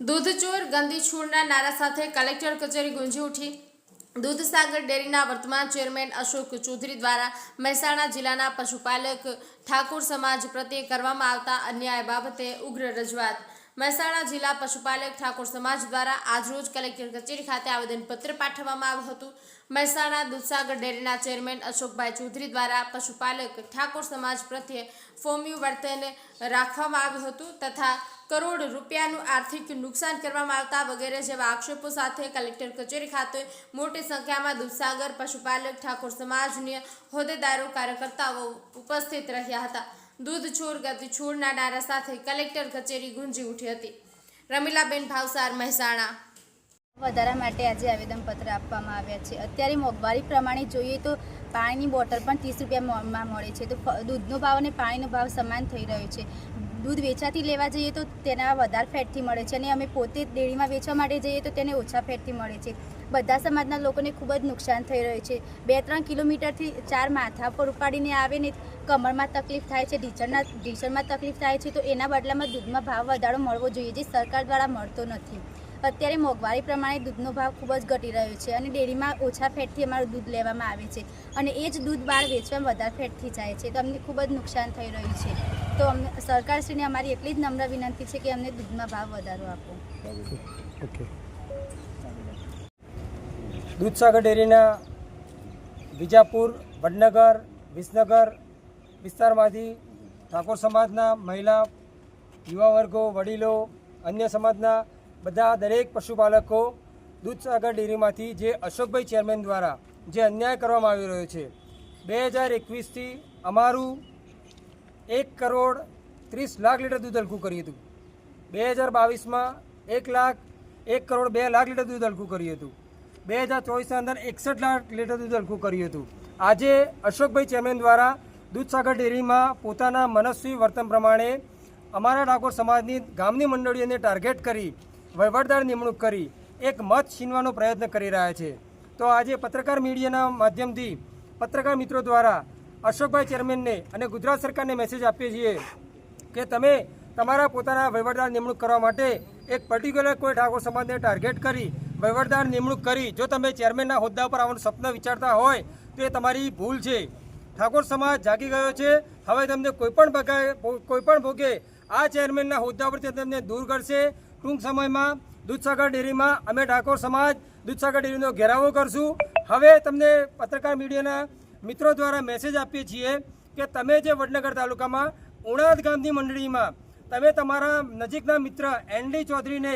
દૂધચોર ગંદી છોડના નારા સાથે કલેક્ટર કચેરી ગુંજી ઉઠી. દૂધસાગર ડેરીના વર્તમાન ચેરમેન અશોક ચૌધરી દ્વારા મહેસાણા જિલ્લાના પશુપાલક ઠાકોર સમાજ પ્રત્યે કરવામાં આવતા અન્યાય બાબતે ઉગ્ર રજૂઆત. મહેસાણા જિલ્લા પશુપાલક ઠાકોર સમાજ દ્વારા આજરોજ કલેક્ટર કચેરી ખાતે આવેદનપત્ર પાઠવવામાં આવ્યું હતું. મહેસાણા દૂધસાગર ડેરીના ચેરમેન અશોકભાઈ ચૌધરી દ્વારા પશુપાલક ઠાકોર સમાજ પ્રત્યે ફોમ્યુ વર્તન રાખવામાં આવ્યું હતું તથા કરોડ રૂપિયાનું આર્થિક નુકસાન કરવામાં આવતા વગેરે જેવા આક્ષેપો સાથે કલેક્ટર કચેરી ખાતે મોટી સંખ્યામાં દૂધસાગર પશુપાલક ઠાકોર સમાજની હોદ્દેદારો, કાર્યકર્તાઓ ઉપસ્થિત રહ્યા હતા. દૂધ છોડ છોડના નારા સાથે કલેક્ટર કચેરી ગુંજી ઉઠી હતી. રમીલાબેન ભાવસાર મહેસાણા. વધારા માટે આજે આવેદનપત્ર આપવામાં આવ્યા છે. અત્યારે મોંઘવારી પ્રમાણે જોઈએ તો પાણીની બોટલ પણ ત્રીસ રૂપિયામાં મળે છે. તો દૂધનો ભાવ અને પાણીનો ભાવ સમાન થઈ રહ્યો છે. દૂધ વેચાતી લેવા જઈએ તો તેના વધારે ફેટથી મળે છે અને અમે પોતે ડેરીમાં વેચવા માટે જઈએ તો તેને ઓછા ફેટથી મળે છે. બધા સમાજના લોકોને ખૂબ જ નુકસાન થઈ રહ્યું છે. બે ત્રણ કિલોમીટરથી ચાર માથા પર ઉપાડીને આવે ને કમરમાં તકલીફ થાય છે, ઢીચણના ઢીચણમાં તકલીફ થાય છે તો એના બદલામાં દૂધમાં ભાવ વધારો મળવો જોઈએ જે સરકાર દ્વારા મળતો નથી. અત્યારે મોંઘવારી પ્રમાણે દૂધનો ભાવ ખૂબ જ ઘટી રહ્યો છે અને ડેરીમાં ઓછા ફેટથી અમારું દૂધ લેવામાં આવે છે. અને એ જ દૂધ બહાર વેચવામાં વધારે ફેટથી જાય છે. તો અમને ખૂબ જ નુકસાન થઈ રહ્યું છે. તો અમને સરકારશ્રીને અમારી એટલી જ નમ્ર વિનંતી છે કે અમને દૂધમાં ભાવ વધારો આપો. ઓકે. દૂધસાગર ડેરીના વિજાપુર, વડનગર, વિસનગર વિસ્તારમાંથી ઠાકોર સમાજના મહિલા યુવા વર્ગો વડીલો, અન્ય સમાજના બધા દરેક પશુપાલકો દૂધસાગર ડેરીમાંથી જે અશોકભાઈ ચેરમેન દ્વારા જે અન્યાય કરવામાં આવી રહ્યો છે, બે હજાર એકવીસથી અમારું એક કરોડ ત્રીસ લાખ લીટર દૂધ હલકું કર્યું હતું. બે હજાર બાવીસમાં એક લાખ, એક કરોડ બે લાખ લીટર દૂધ હલકું કર્યું હતું. બે હજાર ચોવીસના અંદર એકસઠ લાખ લીટર દૂધ હલકું કર્યું હતું. આજે અશોકભાઈ ચેરમેન દ્વારા દૂધસાગર ડેરીમાં પોતાના મનસ્વી વર્તન પ્રમાણે અમારા ડાકોર સમાજની ગામની મંડળીઓને ટાર્ગેટ કરી વહીવટદાર નિમણૂક કરી એક મત છીનવાનો પ્રયત્ન કરી રહ્યા છે. તો આજે પત્રકાર મીડિયાના માધ્યમથી પત્રકાર મિત્રો દ્વારા અશોકભાઈ ચેરમેનને અને ગુજરાત સરકારને મેસેજ આપીએ છીએ કે તમે તમારા પોતાના વહીવટદાર નિમણૂક કરવા માટે એક પર્ટિક્યુલર કોઈ ઠાકોર સમાજને ટાર્ગેટ કરી વહીવટદાર નિમણૂક કરી. જો તમે ચેરમેનના હોદ્દા પર આવવાનું સ્વપ્ન વિચારતા હોય, તો એ તમારી ભૂલ છે. ઠાકોર સમાજ જાગી ગયો છે. હવે તમને કોઈ પણ ભગાય, કોઈ પણ ભોગે આ ચેરમેનના હોદ્દા પરથી તમને દૂર કરશે. ટૂંક સમયમાં દૂધસાગર ડેરીમાં અમે ઠાકોર સમાજ દૂધસાગર ડેરીનો ઘેરાવો કરશું. હવે તમને પત્રકાર મીડિયાના મિત્રો દ્વારા મેસેજ આપીએ છીએ કે તમે જે વડનગર તાલુકામાં ઉણાદ ગામની મંડળીમાં તમે તમારા નજીકના મિત્ર એનડી ચૌધરીને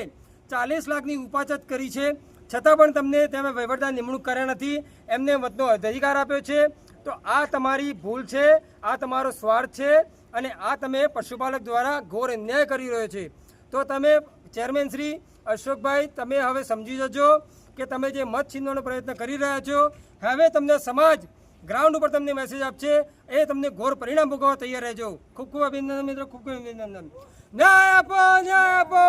ચાલીસ લાખની ઉપાચત કરી છે. છતાં પણ તમને તમે વહીવટદાર નિમણૂક કર્યા નથી. એમને મતનો અધિકાર આપ્યો છે. તો આ તમારી ભૂલ છે, આ તમારો સ્વાર્થ છે અને આ તમે પશુપાલક દ્વારા ઘોર અન્યાય કરી રહ્યો છે. તો તમે ચેરમેન શ્રી અશોકભાઈ, તમે હવે સમજી જજો કે તમે જે મત છીનવાનો પ્રયત્ન કરી રહ્યા છો, હવે તમને સમાજ ગ્રાઉન્ડ ઉપર તમને મેસેજ આપશે, એ તમને ઘોર પરિણામ ભોગવવા તૈયાર રહેજો. ખૂબ ખૂબ અભિનંદન મિત્રો, ખૂબ ખૂબ અભિનંદન. ન્યાય આપો ન્યાય આપો!